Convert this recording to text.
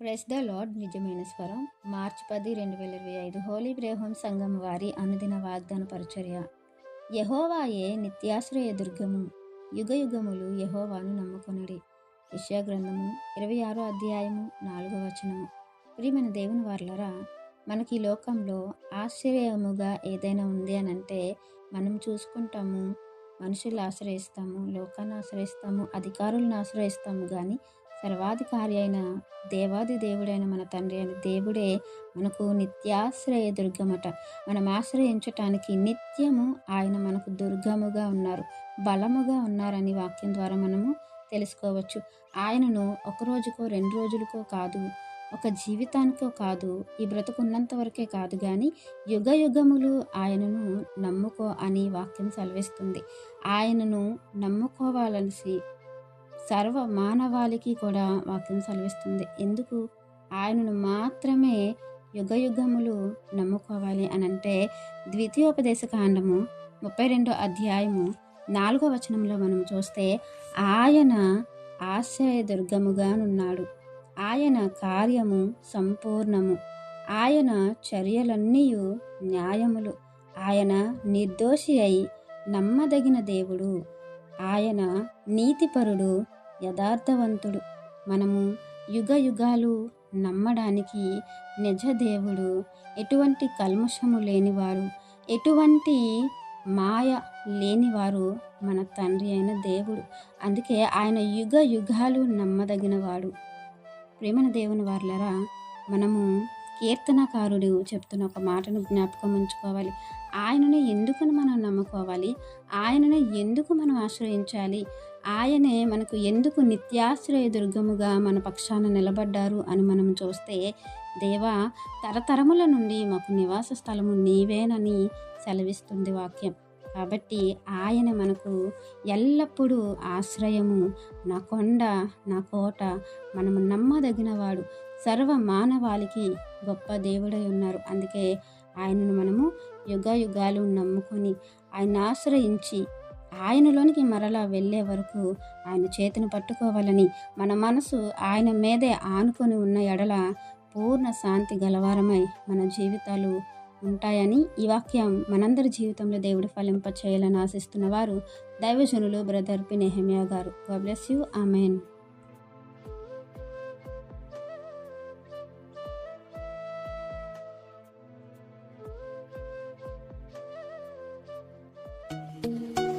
Press the lord నిజమైన స్వరం. మార్చి పది రెండు వేల ఇరవై ఐదు హోలీ బ్రేహోం సంఘం వారి అనుదిన వాగ్దాన పరిచర్య. యహోవాయే నిత్యాశ్రయ దుర్గము. యుగ యుగములు యహోవాను నమ్ముకొనడి. యెషయా గ్రంథము ఇరవై ఆరో అధ్యాయము నాలుగో వచనము. ప్రియమైన దేవుని వార్లరా మనకి ఈ లోకంలో ఆశ్చర్యముగా ఏదైనా ఉంది అని అంటే మనం చూసుకుంటాము. మనుషులు ఆశ్రయిస్తాము లోకాన్ని ఆశ్రయిస్తాము అధికారులను ఆశ్రయిస్తాము కానీ సర్వాధికారి అయిన దేవాది దేవుడైన మన తండ్రి అయిన దేవుడే మనకు నిత్యాశ్రయ దుర్గమట. మనం ఆశ్రయించటానికి నిత్యము ఆయన మనకు దుర్గముగా ఉన్నారు బలముగా ఉన్నారని వాక్యం ద్వారా మనము తెలుసుకోవచ్చు. ఆయనను ఒక రోజుకో రెండు రోజులకో కాదు ఒక జీవితానికో కాదు ఈ బ్రతుకున్నంత వరకే కాదు కానీ యుగ యుగములు ఆయనను నమ్ముకో అని వాక్యం సెలవిస్తుంది. ఆయనను నమ్ముకోవాలనిసి సర్వ మానవాళికి కూడా వాక్యం సెలవిస్తుంది. ఎందుకు? ఆయనను మాత్రమే యుగ యుగములు నమ్ముకోవాలి అని అంటే ద్వితీయోపదేశ కాండము ముప్పై రెండో అధ్యాయము నాలుగో వచనంలో మనం చూస్తే ఆయన ఆశ్రయ దుర్గముగానున్నాడు ఆయన కార్యము సంపూర్ణము. ఆయన చర్యలన్నీ న్యాయములు. ఆయన నిర్దోషి అయి నమ్మదగిన దేవుడు. ఆయన నీతిపరుడు యథార్థవంతుడు. మనము యుగ యుగాలు నమ్మడానికి నిజ దేవుడు ఎటువంటి కల్మషము లేనివారు. ఎటువంటి మాయ లేనివారు మన తండ్రి అయిన దేవుడు. అందుకే ఆయన యుగ యుగాలు నమ్మదగినవాడు. ప్రేమన దేవుని వారులరా మనము కీర్తనకారుడు చెప్తున్న ఒక మాటను జ్ఞాపకం ఉంచుకోవాలి. ఆయనని ఎందుకు మనం నమ్ముకోవాలి? ఆయనని ఎందుకు మనం ఆశ్రయించాలి? ఆయనే మనకు ఎందుకు నిత్యాశ్రయ దుర్గముగా మన పక్షాన నిలబడ్డారు అని మనం చూస్తే దేవా తరతరముల నుండి మాకు నివాస స్థలము నీవేనని సెలవిస్తుంది వాక్యం. కాబట్టి ఆయన మనకు ఎల్లప్పుడూ ఆశ్రయము నా కొండ నా కోట మనము నమ్మదగినవాడు సర్వ మానవాళికి గొప్ప దేవుడై ఉన్నారు. అందుకే ఆయనను మనము యుగ యుగాలు నమ్ముకొని ఆయన ఆశ్రయించి ఆయనలోనికి మరలా వెళ్ళే వరకు ఆయన చేతిని పట్టుకోవాలని మన మనసు ఆయన మీదే ఆనుకొని ఉన్న ఎడల పూర్ణ శాంతి గలవారమై మన జీవితాలు ఉంటాయని ఈ వాక్యం మనందరి జీవితంలో దేవుడు ఫలింప చేయాలని ఆశిస్తున్న వారు దైవజనులు బ్రదర్ పి నెహమియా గారు bless you amen